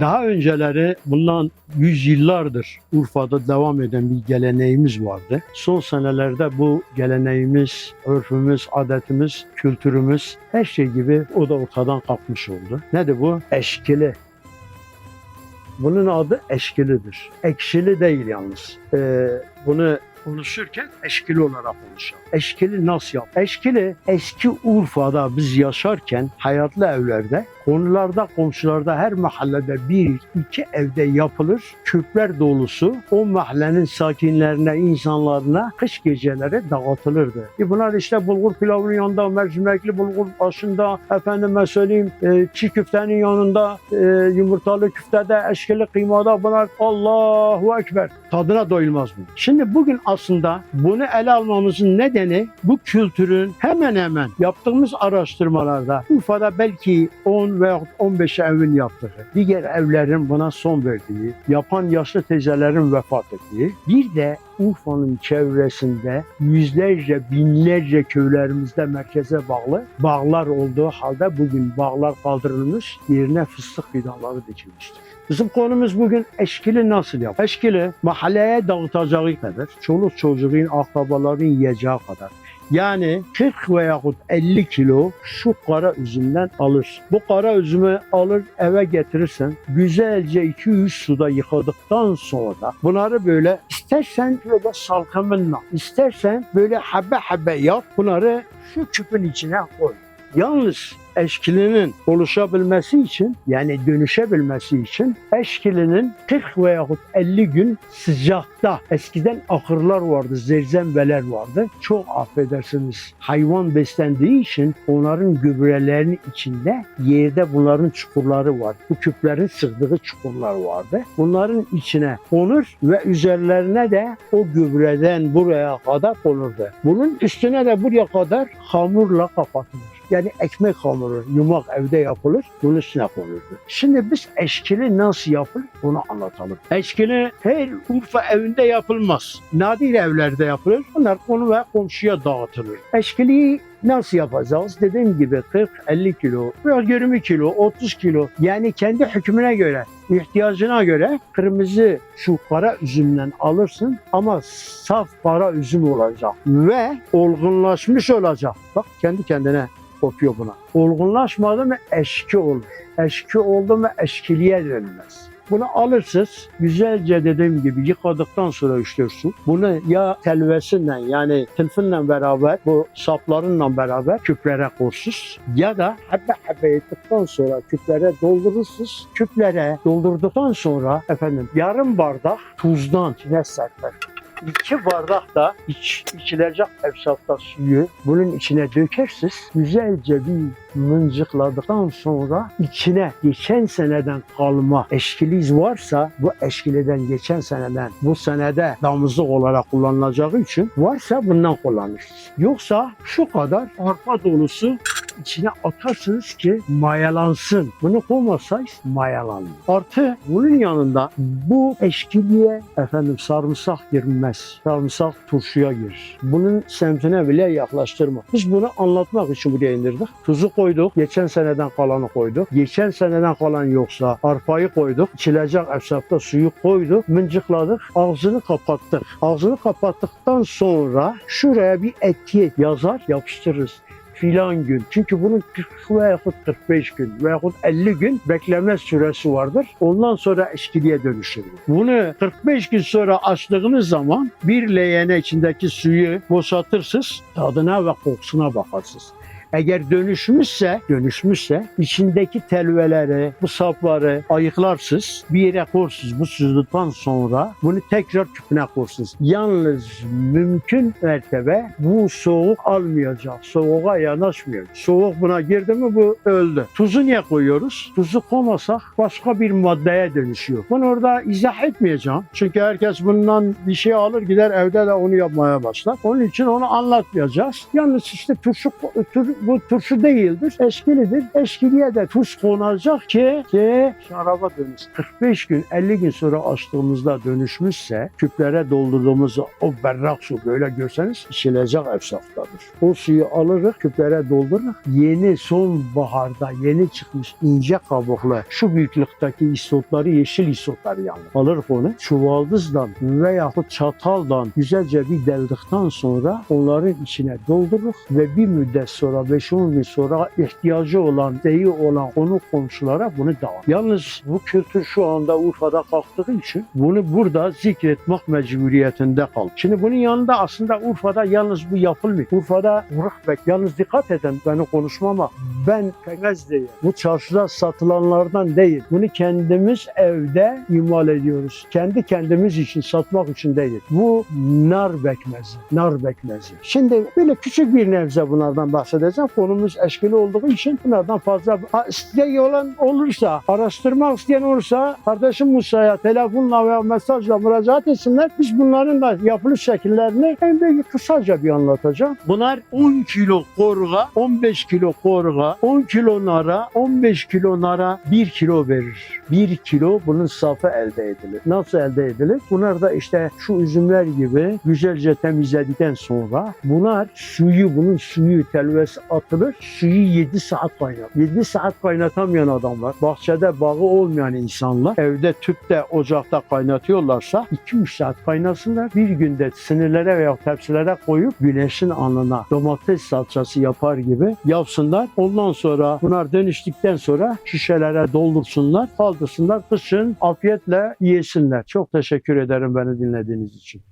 Daha önceleri bundan yüzyıllardır Urfa'da devam eden bir geleneğimiz vardı. Son senelerde bu geleneğimiz, örfümüz, adetimiz, kültürümüz her şey gibi o da ortadan kalkmış oldu. Nedir bu? Eşkili. Bunun adı eşkilidir. Ekşili değil yalnız. Ee, bunu konuşurken eşkili olarak konuşalım. Eşkili nasıl yap? Eşkili eski Urfa'da biz yaşarken hayatlı evlerde konularda komşularda her mahallede bir iki evde yapılır. Küpler dolusu o mahallenin sakinlerine, insanlarına kış geceleri dağıtılırdı. E bunlar işte bulgur pilavının yanında, mercimekli bulgur aşında, efendime söyleyeyim e, çiğ köftenin yanında, e, yumurtalı küftede, eşkili kıymada bunlar Allahu Ekber. Tadına doyulmaz bu. Şimdi bugün aslında bunu ele almamızın nedeni bu kültürün hemen hemen yaptığımız araştırmalarda Urfa'da belki 10 veya 15 evin yaptığı, diğer evlerin buna son verdiği, yapan yaşlı teyzelerin vefat ettiği, bir de Urfa'nın çevresinde yüzlerce, binlerce köylerimizde merkeze bağlı bağlar olduğu halde bugün bağlar kaldırılmış, yerine fıstık fidanları dikilmiştir. Bizim konumuz bugün eşkili nasıl yap? Eşkili mahalleye dağıtacağı kadar, çoluk çocuğun, akrabaların yiyeceği kadar. Yani 40 veyahut 50 kilo şu kara üzümden alır. Bu kara üzümü alır eve getirirsen güzelce 200 suda yıkadıktan sonra bunları böyle istersen böyle salkımınla istersen böyle habe habe yap bunları şu küpün içine koy. Yalnız eşkilinin oluşabilmesi için yani dönüşebilmesi için eşkilinin 40 veyahut 50 gün sıcakta eskiden ahırlar vardı, zerzembeler vardı. Çok affedersiniz hayvan beslendiği için onların gübrelerinin içinde yerde bunların çukurları var. Bu küplerin sığdığı çukurlar vardı. Bunların içine konur ve üzerlerine de o gübreden buraya kadar konurdu. Bunun üstüne de buraya kadar hamurla kapatılır. Yani ekmek hamuru, yumak evde yapılır, bunun üstüne konulur. Şimdi biz eşkili nasıl yapılır bunu anlatalım. Eşkili her Urfa evinde yapılmaz. Nadir evlerde yapılır. Bunlar konu ve komşuya dağıtılır. Eşkiliyi Nasıl yapacağız? Dediğim gibi 40-50 kilo, veya 20 kilo, 30 kilo. Yani kendi hükmüne göre, ihtiyacına göre kırmızı şu kara üzümden alırsın ama saf kara üzüm olacak ve olgunlaşmış olacak. Bak kendi kendine kopuyor buna. Olgunlaşmadı mı eşki olur. Eşki oldu mu eşkiliye dönmez. Bunu alırsınız, güzelce dediğim gibi yıkadıktan sonra üçlürsün. Bunu ya telvesiyle yani tılfınla beraber, bu saplarınla beraber küplere koyursunuz. Ya da habe habe ettikten sonra küplere doldurursunuz. Küplere doldurduktan sonra efendim yarım bardak tuzdan içine serper. İki bardak da iç, içilecek efsafta suyu bunun içine dökersiniz. Güzelce bir mıncıkladıktan sonra içine geçen seneden kalma eşkiliz varsa bu eşkiliden geçen seneden bu senede damızlık olarak kullanılacağı için varsa bundan kullanırsınız. Yoksa şu kadar arpa dolusu içine atarsınız ki mayalansın. Bunu koymazsanız mayalanır. Artı bunun yanında bu eşkiliye efendim sarımsak girmez. Sarımsak turşuya girer. Bunun semtine bile yaklaştırma. Biz bunu anlatmak için buraya indirdik. Tuzu koyduk. Geçen seneden kalanı koyduk. Geçen seneden kalan yoksa arpayı koyduk. İçilecek efsafta suyu koyduk. Mıncıkladık. Ağzını kapattık. Ağzını kapattıktan sonra şuraya bir etiket yazar yapıştırırız filan gün. Çünkü bunun 40 veyahut 45 gün veyahut 50 gün bekleme süresi vardır. Ondan sonra eşkiliye dönüşür. Bunu 45 gün sonra açtığınız zaman bir leğene içindeki suyu boşaltırsınız. Tadına ve kokusuna bakarsınız. Eğer dönüşmüşse, dönüşmüşse içindeki telveleri, bu sapları ayıklarsınız, bir yere koyursunuz bu süzdükten sonra bunu tekrar küpüne koyursunuz. Yalnız mümkün mertebe bu soğuk almayacak, soğuğa yanaşmayacak. Soğuk buna girdi mi bu öldü. Tuzu niye koyuyoruz? Tuzu koymasak başka bir maddeye dönüşüyor. Bunu orada izah etmeyeceğim. Çünkü herkes bundan bir şey alır gider evde de onu yapmaya başlar. Onun için onu anlatmayacağız. Yalnız işte turşu, tur, bu turşu değildir. Eşkilidir. Eşkiliye de tuz konacak ki, ki şaraba dönüş. 45 gün 50 gün sonra açtığımızda dönüşmüşse küplere doldurduğumuz o berrak su böyle görseniz içilecek efsaftadır. O suyu alırız küplere doldururuz. Yeni sonbaharda yeni çıkmış ince kabuklu şu büyüklükteki isotları yeşil isotları yani alırız onu çuvaldızdan veya çataldan güzelce bir deldikten sonra onların içine doldururuz ve bir müddet sonra 5-10 gün sonra ihtiyacı olan, deyi olan konu komşulara bunu dağıt. Yalnız bu kültür şu anda Urfa'da kalktığı için bunu burada zikretmek mecburiyetinde kaldı. Şimdi bunun yanında aslında Urfa'da yalnız bu yapılmıyor. Urfa'da Urfa'da yalnız dikkat edin beni konuşmama. Ben pekmez değil. Bu çarşıda satılanlardan değil. Bunu kendimiz evde imal ediyoruz. Kendi kendimiz için satmak için değil. Bu nar bekmezi. Nar bekmezi. Şimdi böyle küçük bir nebze bunlardan bahsedeceğim. Konumuz eşkili olduğu için bunlardan fazla isteyen olan olursa, araştırmak isteyen olursa kardeşim Musa'ya telefonla veya mesajla müracaat etsinler. Biz bunların da yapılış şekillerini en böyle kısaca bir anlatacağım. Bunlar 10 kilo korga, 15 kilo korga, 10 kilo nara, 15 kilo nara 1 kilo verir. 1 kilo bunun safı elde edilir. Nasıl elde edilir? Bunlar da işte şu üzümler gibi güzelce temizledikten sonra bunlar suyu, bunun suyu telvesi atılır. Suyu 7 saat kaynat. 7 saat kaynatamayan adamlar, bahçede bağı olmayan insanlar evde tüpte, ocakta kaynatıyorlarsa 2-3 saat kaynasınlar. Bir günde sinirlere veya tepsilere koyup güneşin alnına domates salçası yapar gibi yapsınlar. Ondan sonra bunlar dönüştükten sonra şişelere doldursunlar, kaldırsınlar. Kışın afiyetle yesinler. Çok teşekkür ederim beni dinlediğiniz için.